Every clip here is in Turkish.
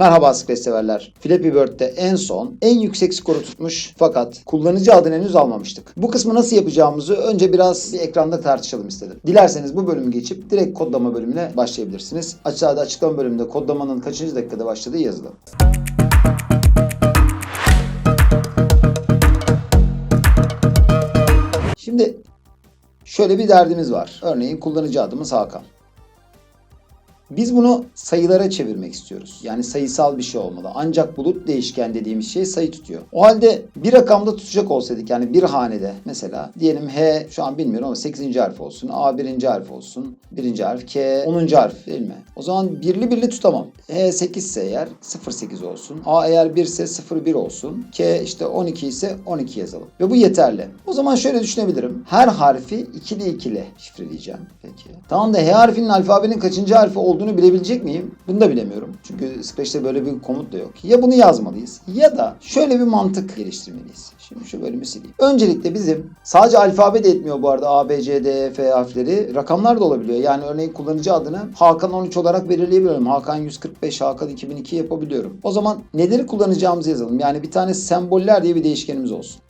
Merhaba Scratch severler. Flappy Bird'de en son en yüksek skoru tutmuş fakat kullanıcı adını henüz almamıştık. Bu kısmı nasıl yapacağımızı önce biraz bir ekranda tartışalım istedim. Dilerseniz bu bölümü geçip direkt kodlama bölümüne başlayabilirsiniz. Aşağıda açıklama bölümünde kodlamanın kaçıncı dakikada başladığı yazılı. Şimdi şöyle bir derdimiz var. Örneğin kullanıcı adımız Hakan. Biz bunu sayılara çevirmek istiyoruz. Yani sayısal bir şey olmalı. Ancak bulut değişken dediğimiz şey sayı tutuyor. O halde bir rakamda tutacak olsaydık yani bir hanede mesela diyelim H şu an bilmiyorum ama 8. harf olsun. A 1. harf olsun. 1. harf K 10. harf değil mi? O zaman birli birli tutamam. H 8 ise eğer 08 olsun. A eğer 1 ise 01 olsun. K işte 12 ise 12 yazalım. Ve bu yeterli. O zaman şöyle düşünebilirim. Her harfi ikili ikili şifreleyeceğim. Peki. Tamam da H harfinin alfabenin kaçıncı harfi olduğunu bilebilecek miyim? Bunu da bilemiyorum. Çünkü Scratch'te böyle bir komut da yok. Ya bunu yazmalıyız ya da şöyle bir mantık geliştirmeliyiz. Şimdi şu bölümü sileyim. Öncelikle bizim sadece alfabe de etmiyor bu arada A, B, C, D, E, F harfleri. Rakamlar da olabiliyor. Yani örneğin kullanıcı adını Hakan 13 olarak belirleyebiliyorum. Hakan 145, Hakan 2002 yapabiliyorum. O zaman neleri kullanacağımızı yazalım. Yani bir tane semboller diye bir değişkenimiz olsun.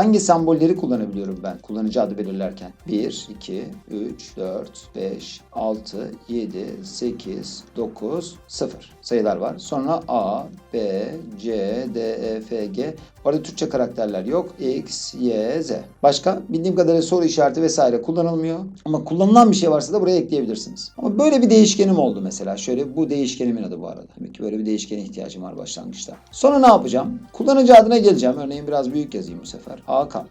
Hangi sembolleri kullanabiliyorum ben kullanıcı adı belirlerken? 1, 2, 3, 4, 5, 6, 7, 8, 9, 0 sayılar var. Sonra A, B, C, D, E, F, G. Arada Türkçe karakterler yok. X, Y, Z. Başka? Bildiğim kadarıyla soru işareti vesaire kullanılmıyor. Ama kullanılan bir şey varsa da buraya ekleyebilirsiniz. Ama böyle bir değişkenim oldu mesela. Şöyle bu değişkenimin adı bu arada. Demek ki böyle bir değişkene ihtiyacım var başlangıçta. Sonra ne yapacağım? Kullanıcı adına geleceğim. Örneğin biraz büyük yazayım bu sefer. Hakan.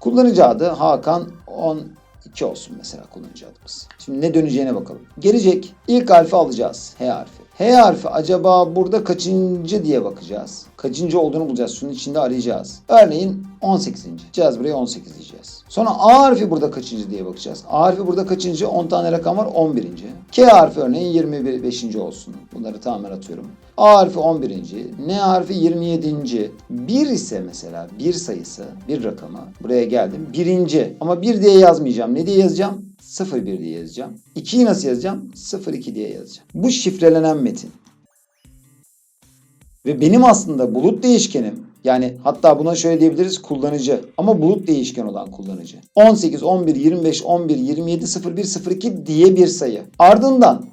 Kullanıcı adı Hakan 12 olsun mesela kullanıcı adımız. Şimdi ne döneceğine bakalım. Gelecek ilk harfi alacağız. H harfi. H harfi acaba burada kaçıncı diye bakacağız. Kaçıncı olduğunu bulacağız. Şunun içinde arayacağız. Örneğin 18. Diyeceğiz buraya 18 diyeceğiz. Sonra A harfi burada kaçıncı diye bakacağız. A harfi burada kaçıncı? 10 tane rakam var 11. K harfi örneğin 21 5. olsun. Bunları tamamen atıyorum. A harfi 11. N harfi 27. 1 ise mesela bir sayısı, bir rakamı buraya geldim. Birinci ama 1 diye yazmayacağım. Ne diye yazacağım? 01 diye yazacağım. 2'yi nasıl yazacağım? 02 diye yazacağım. Bu şifrelenen metin. Ve benim aslında bulut değişkenim yani hatta buna şöyle diyebiliriz kullanıcı ama bulut değişken olan kullanıcı. 18, 11, 25, 11, 27, 01, 02 diye bir sayı. Ardından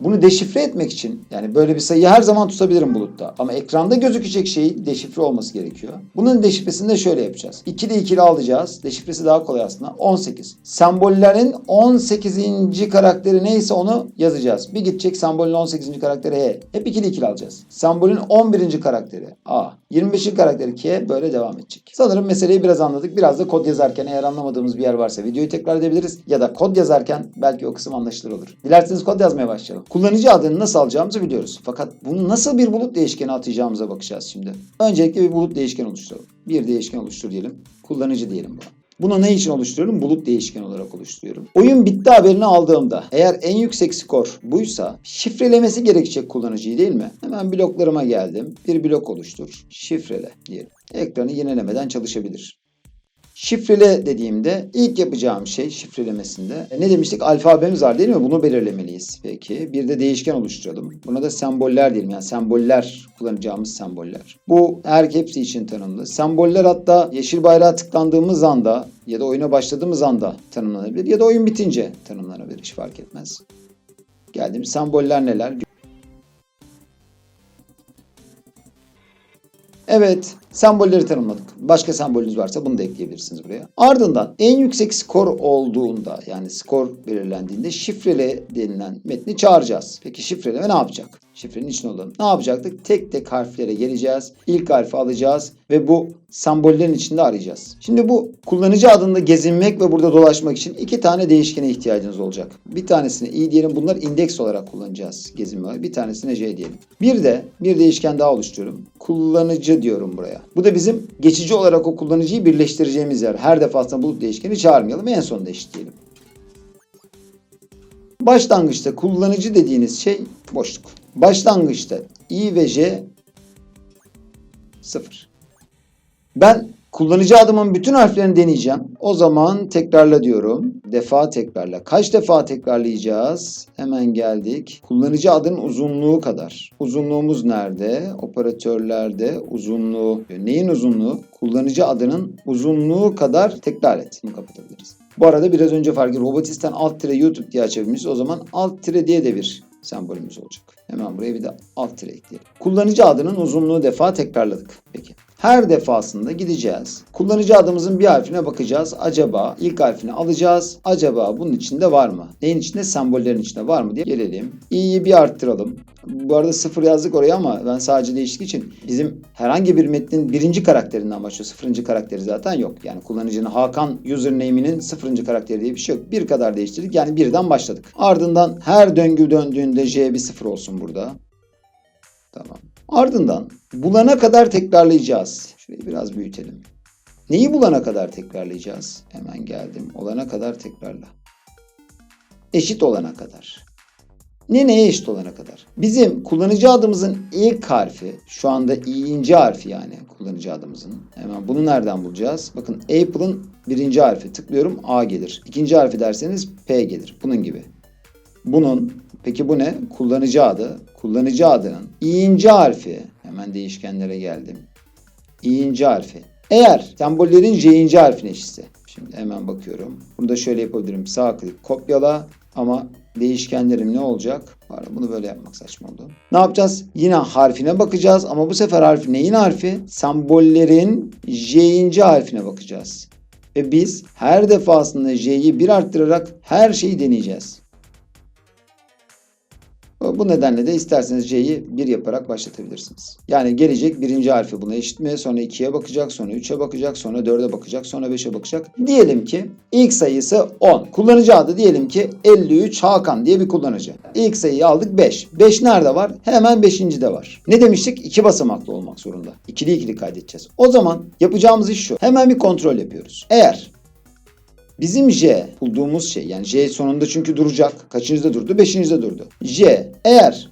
bunu deşifre etmek için yani böyle bir sayıyı her zaman tutabilirim bulutta. Ama ekranda gözükecek şeyi deşifre olması gerekiyor. Bunun deşifresini de şöyle yapacağız. 2'de ikili alacağız. Deşifresi daha kolay aslında. 18. Sembollerin 18. karakteri neyse onu yazacağız. Bir gidecek sembolün 18. karakteri H. Hep ikili ikili alacağız. Sembolün 11. karakteri A. 25. karakteri K. Böyle devam edecek. Sanırım meseleyi biraz anladık. Biraz da kod yazarken eğer anlamadığımız bir yer varsa videoyu tekrar edebiliriz. Ya da kod yazarken belki o kısım anlaşılır olur. Dilerseniz kod yazmaya başlayalım. Kullanıcı adını nasıl alacağımızı biliyoruz. Fakat bunu nasıl bir bulut değişkeni atacağımıza bakacağız şimdi. Öncelikle bir bulut değişken oluşturalım. Bir değişken oluştur diyelim. Kullanıcı diyelim buna. Bunu ne için oluşturuyorum? Bulut değişken olarak oluşturuyorum. Oyun bitti haberini aldığımda eğer en yüksek skor buysa şifrelemesi gerekecek kullanıcıyı değil mi? Hemen bloklarıma geldim. Bir blok oluştur. Şifrele diyelim. Ekranı yenilemeden çalışabilir. Şifrele dediğimde ilk yapacağım şey şifrelemesinde e, ne demiştik? Alfabemiz var değil mi? Bunu belirlemeliyiz. Peki bir de değişken oluşturalım. Buna da semboller diyelim. Yani semboller kullanacağımız semboller. Bu her hepsi için tanımlı. Semboller hatta yeşil bayrağa tıklandığımız anda ya da oyuna başladığımız anda tanımlanabilir ya da oyun bitince tanımlanabilir. Hiç fark etmez. Geldim. Semboller neler? Evet, sembolleri tanımladık. Başka sembolünüz varsa bunu da ekleyebilirsiniz buraya. Ardından en yüksek skor olduğunda yani skor belirlendiğinde şifrele denilen metni çağıracağız. Peki şifreleme ne yapacak? Şifrenin içine olalım. Ne yapacaktık? Tek tek harflere geleceğiz. İlk harfi alacağız ve bu sembollerin içinde arayacağız. Şimdi bu kullanıcı adında gezinmek ve burada dolaşmak için iki tane değişkene ihtiyacınız olacak. Bir tanesini i diyelim bunlar indeks olarak kullanacağız gezinme. Bir tanesine j diyelim. Bir de bir değişken daha oluşturuyorum. Kullanıcı diyorum buraya. Bu da bizim geçici olarak o kullanıcıyı birleştireceğimiz yer. Her defasında bulut değişkeni çağırmayalım. En sonunda eşitleyelim. Başlangıçta kullanıcı dediğiniz şey boşluk. Başlangıçta i ve j 0. Ben Kullanıcı adımın bütün harflerini deneyeceğim. O zaman tekrarla diyorum. Defa tekrarla. Kaç defa tekrarlayacağız? Hemen geldik. Kullanıcı adının uzunluğu kadar. Uzunluğumuz nerede? Operatörlerde uzunluğu. Neyin uzunluğu? Kullanıcı adının uzunluğu kadar tekrar et. Bunu kapatabiliriz. Bu arada biraz önce fark ettim. Robotistan alt tire YouTube diye açabilmişiz. O zaman alt tire diye de bir sembolümüz olacak. Hemen buraya bir de alt tire ekleyelim. Kullanıcı adının uzunluğu defa tekrarladık. Peki. Her defasında gideceğiz. Kullanıcı adımızın bir harfine bakacağız. Acaba ilk harfini alacağız. Acaba bunun içinde var mı? Neyin içinde? Sembollerin içinde var mı diye gelelim. i'yi bir arttıralım. Bu arada sıfır yazdık oraya ama ben sadece değişik için bizim herhangi bir metnin birinci karakterinden başlıyor. Sıfırıncı karakteri zaten yok. Yani kullanıcının Hakan username'inin sıfırıncı karakteri diye bir şey yok. Bir kadar değiştirdik. Yani birden başladık. Ardından her döngü döndüğünde j bir sıfır olsun burada. Tamam. Ardından bulana kadar tekrarlayacağız. Şurayı biraz büyütelim. Neyi bulana kadar tekrarlayacağız? Hemen geldim. Olana kadar tekrarla. Eşit olana kadar. Ne neye eşit olana kadar? Bizim kullanıcı adımızın ilk harfi, şu anda i'inci harfi yani kullanıcı adımızın. Hemen bunu nereden bulacağız? Bakın Apple'ın birinci harfi. Tıklıyorum A gelir. İkinci harfi derseniz P gelir. Bunun gibi. Bunun peki bu ne? Kullanıcı adı. Kullanıcı adının i'inci harfi. Hemen değişkenlere geldim. i'inci harfi. Eğer sembollerin j'inci harfine eşitse. Şimdi hemen bakıyorum. Bunu da şöyle yapabilirim. Sağ klik kopyala ama değişkenlerim ne olacak? Pardon bunu böyle yapmak saçma oldu. Ne yapacağız? Yine harfine bakacağız ama bu sefer harfi neyin harfi? Sembollerin j'inci harfine bakacağız. Ve biz her defasında j'yi bir arttırarak her şeyi deneyeceğiz. Bu nedenle de isterseniz C'yi 1 yaparak başlatabilirsiniz. Yani gelecek birinci harfi buna eşit? Sonra 2'ye bakacak, sonra 3'e bakacak, sonra 4'e bakacak, sonra 5'e bakacak. Diyelim ki ilk sayısı 10. Kullanıcı adı diyelim ki 53 Hakan diye bir kullanıcı. İlk sayıyı aldık 5. 5 nerede var? Hemen 5. de var. Ne demiştik? 2 basamaklı olmak zorunda. İkili ikili kaydedeceğiz. O zaman yapacağımız iş şu. Hemen bir kontrol yapıyoruz. Eğer Bizim J bulduğumuz şey yani J sonunda çünkü duracak. Kaçıncıda durdu? Beşincide durdu. J eğer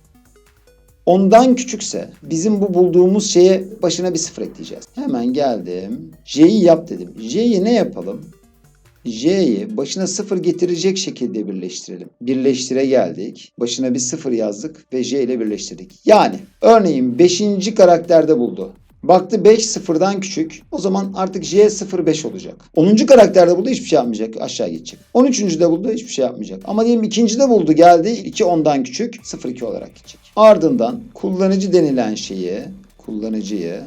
ondan küçükse bizim bu bulduğumuz şeye başına bir sıfır ekleyeceğiz. Hemen geldim. J'yi yap dedim. J'yi ne yapalım? J'yi başına sıfır getirecek şekilde birleştirelim. Birleştire geldik. Başına bir sıfır yazdık ve J ile birleştirdik. Yani örneğin 5. karakterde buldu. Baktı 5 sıfırdan küçük. O zaman artık J 05 olacak. 10. karakterde buldu hiçbir şey yapmayacak. Aşağı gidecek. 13. de buldu hiçbir şey yapmayacak. Ama diyelim ikinci de buldu geldi. 2 ondan küçük 02 olarak gidecek. Ardından kullanıcı denilen şeyi kullanıcıyı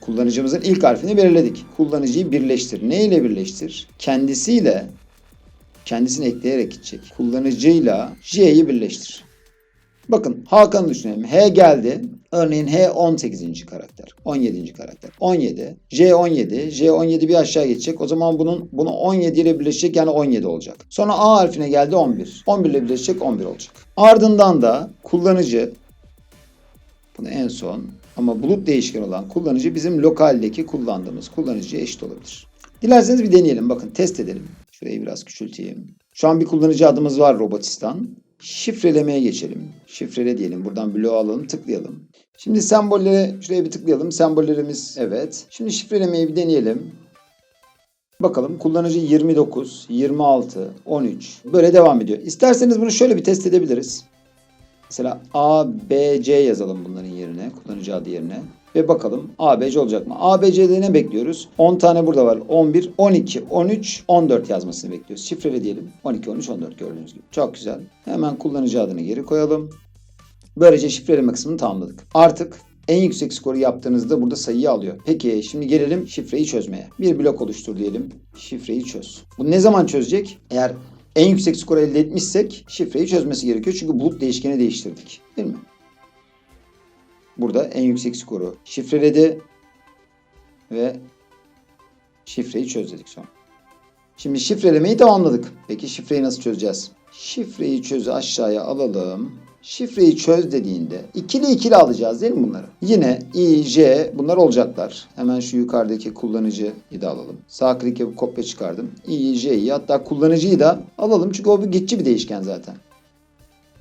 kullanıcımızın ilk harfini belirledik. Kullanıcıyı birleştir. Ne ile birleştir? Kendisiyle kendisini ekleyerek gidecek. Kullanıcıyla J'yi birleştir. Bakın Hakan'ı düşünelim. H geldi. Örneğin H 18. karakter. 17. karakter. 17. J 17. J 17 bir aşağı geçecek. O zaman bunun bunu 17 ile birleşecek yani 17 olacak. Sonra A harfine geldi 11. 11 ile birleşecek 11 olacak. Ardından da kullanıcı bunu en son ama bulut değişken olan kullanıcı bizim lokaldeki kullandığımız kullanıcıya eşit olabilir. Dilerseniz bir deneyelim. Bakın test edelim. Şurayı biraz küçülteyim. Şu an bir kullanıcı adımız var Robotistan. Şifrelemeye geçelim. Şifrele diyelim. Buradan bloğu alalım, tıklayalım. Şimdi sembollere şuraya bir tıklayalım. Sembollerimiz evet. Şimdi şifrelemeyi bir deneyelim. Bakalım kullanıcı 29, 26, 13 böyle devam ediyor. İsterseniz bunu şöyle bir test edebiliriz. Mesela A, B, C yazalım bunların yerine. Kullanıcı adı yerine. Ve bakalım ABC olacak mı? ABC'de ne bekliyoruz? 10 tane burada var. 11, 12, 13, 14 yazmasını bekliyoruz. Şifrele diyelim. 12, 13, 14 gördüğünüz gibi. Çok güzel. Hemen kullanıcı adını geri koyalım. Böylece şifreleme kısmını tamamladık. Artık en yüksek skoru yaptığınızda burada sayıyı alıyor. Peki şimdi gelelim şifreyi çözmeye. Bir blok oluştur diyelim. Şifreyi çöz. Bu ne zaman çözecek? Eğer en yüksek skoru elde etmişsek şifreyi çözmesi gerekiyor. Çünkü bulut değişkeni değiştirdik. Değil mi? Burada en yüksek skoru şifreledi ve şifreyi çöz dedik sonra. Şimdi şifrelemeyi tamamladık. Peki şifreyi nasıl çözeceğiz? Şifreyi çözü aşağıya alalım. Şifreyi çöz dediğinde ikili ikili alacağız değil mi bunları? Yine i, j bunlar olacaklar. Hemen şu yukarıdaki kullanıcıyı da alalım. Sağ klik yapıp kopya çıkardım. i, j'yi hatta kullanıcıyı da alalım çünkü o bir geçici bir değişken zaten.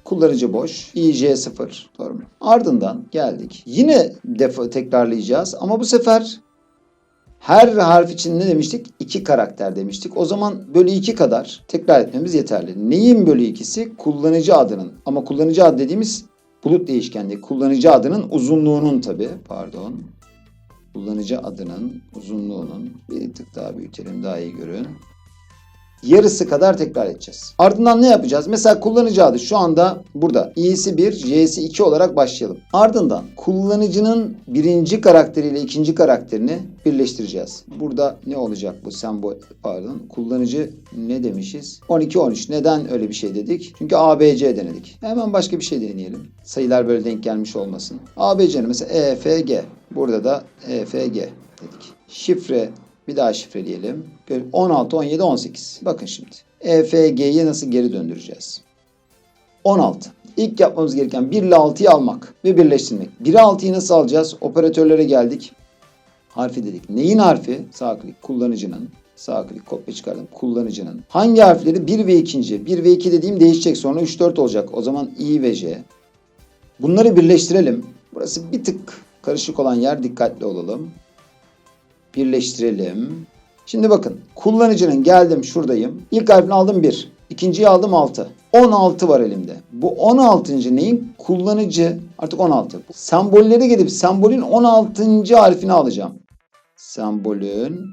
Kullanıcı boş. IJ0. Doğru mu? Ardından geldik. Yine defa tekrarlayacağız ama bu sefer Her harf için ne demiştik? İki karakter demiştik. O zaman bölü iki kadar tekrar etmemiz yeterli. Neyin bölü ikisi? Kullanıcı adının. Ama kullanıcı adı dediğimiz bulut değişkenliği. Kullanıcı adının uzunluğunun tabi. Pardon. Kullanıcı adının uzunluğunun bir tık daha büyütelim daha iyi görün. Yarısı kadar tekrar edeceğiz. Ardından ne yapacağız? Mesela kullanıcı adı şu anda burada. i'si 1, j'si 2 olarak başlayalım. Ardından kullanıcının birinci karakteriyle ikinci karakterini birleştireceğiz. Burada ne olacak bu sembol pardon kullanıcı ne demişiz? 12 13. Neden öyle bir şey dedik? Çünkü ABC denedik. Hemen başka bir şey deneyelim. Sayılar böyle denk gelmiş olmasın. ABC'nin mesela EFG. Burada da EFG dedik. Şifre bir daha şifreleyelim. Böyle 16, 17, 18. Bakın şimdi. EFG'yi nasıl geri döndüreceğiz? 16. İlk yapmamız gereken 1 ile 6'yı almak ve birleştirmek. 1 ile 6'yı nasıl alacağız? Operatörlere geldik. Harfi dedik. Neyin harfi? Sağ klik kullanıcının. Sağ klik kopya çıkardım. Kullanıcının. Hangi harfleri? 1 ve 2. 1 ve 2 dediğim değişecek. Sonra 3, 4 olacak. O zaman I ve J. Bunları birleştirelim. Burası bir tık karışık olan yer. Dikkatli olalım birleştirelim. Şimdi bakın kullanıcının geldim şuradayım. İlk harfini aldım 1. İkinciyi aldım 6. 16 var elimde. Bu 16. neyin? Kullanıcı artık 16. Sembollere gidip sembolün 16. harfini alacağım. Sembolün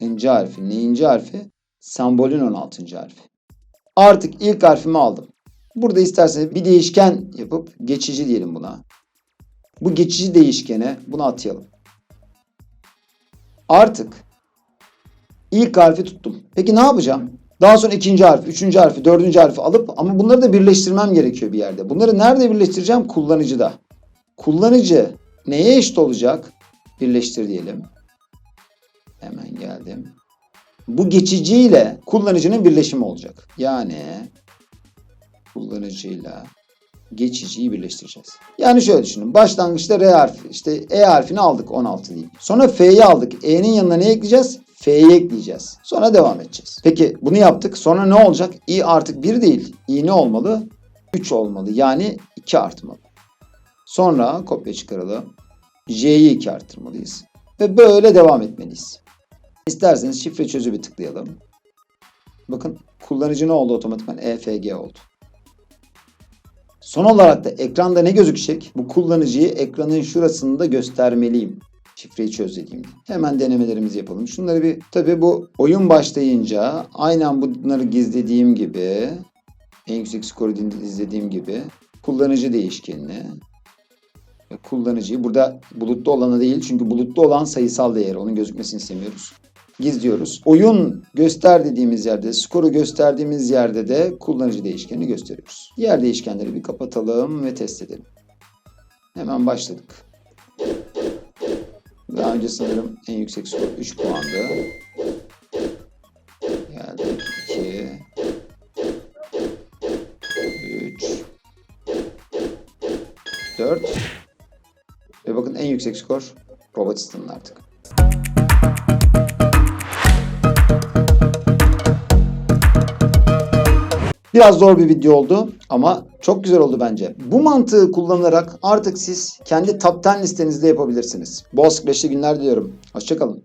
ince harfi. Neyinci harfi? Sembolün 16. harfi. Artık ilk harfimi aldım. Burada isterseniz bir değişken yapıp geçici diyelim buna. Bu geçici değişkene bunu atayalım. Artık ilk harfi tuttum. Peki ne yapacağım? Daha sonra ikinci harf, üçüncü harfi, dördüncü harfi alıp ama bunları da birleştirmem gerekiyor bir yerde. Bunları nerede birleştireceğim? Kullanıcıda. Kullanıcı neye eşit olacak? Birleştir diyelim. Hemen geldim. Bu geçiciyle kullanıcının birleşimi olacak. Yani kullanıcıyla geçiciyi birleştireceğiz. Yani şöyle düşünün. Başlangıçta R harfi, işte E harfini aldık 16 diyeyim. Sonra F'yi aldık. E'nin yanına ne ekleyeceğiz? F'yi ekleyeceğiz. Sonra devam edeceğiz. Peki bunu yaptık. Sonra ne olacak? I artık 1 değil. I ne olmalı? 3 olmalı. Yani 2 artmalı. Sonra kopya çıkaralım. J'yi 2 arttırmalıyız. Ve böyle devam etmeliyiz. İsterseniz şifre çözü bir tıklayalım. Bakın kullanıcı ne oldu otomatikman? EFG oldu. Son olarak da ekranda ne gözükecek? Bu kullanıcıyı ekranın şurasında göstermeliyim. Şifreyi çöz. Hemen denemelerimizi yapalım. Şunları bir tabi bu oyun başlayınca aynen bunları gizlediğim gibi en yüksek skoru izlediğim gibi kullanıcı değişkenini kullanıcıyı burada bulutlu olanı değil çünkü bulutlu olan sayısal değer onun gözükmesini istemiyoruz gizliyoruz. Oyun göster dediğimiz yerde, skoru gösterdiğimiz yerde de kullanıcı değişkenini gösteriyoruz. Diğer değişkenleri bir kapatalım ve test edelim. Hemen başladık. Daha önce sanırım en yüksek skor 3 puandı. Geldik 2 3 4 ve bakın en yüksek skor Robotistan'ın artık. Biraz zor bir video oldu ama çok güzel oldu bence. Bu mantığı kullanarak artık siz kendi top 10 listenizde yapabilirsiniz. Bol sıklaşlı günler diliyorum. Hoşçakalın.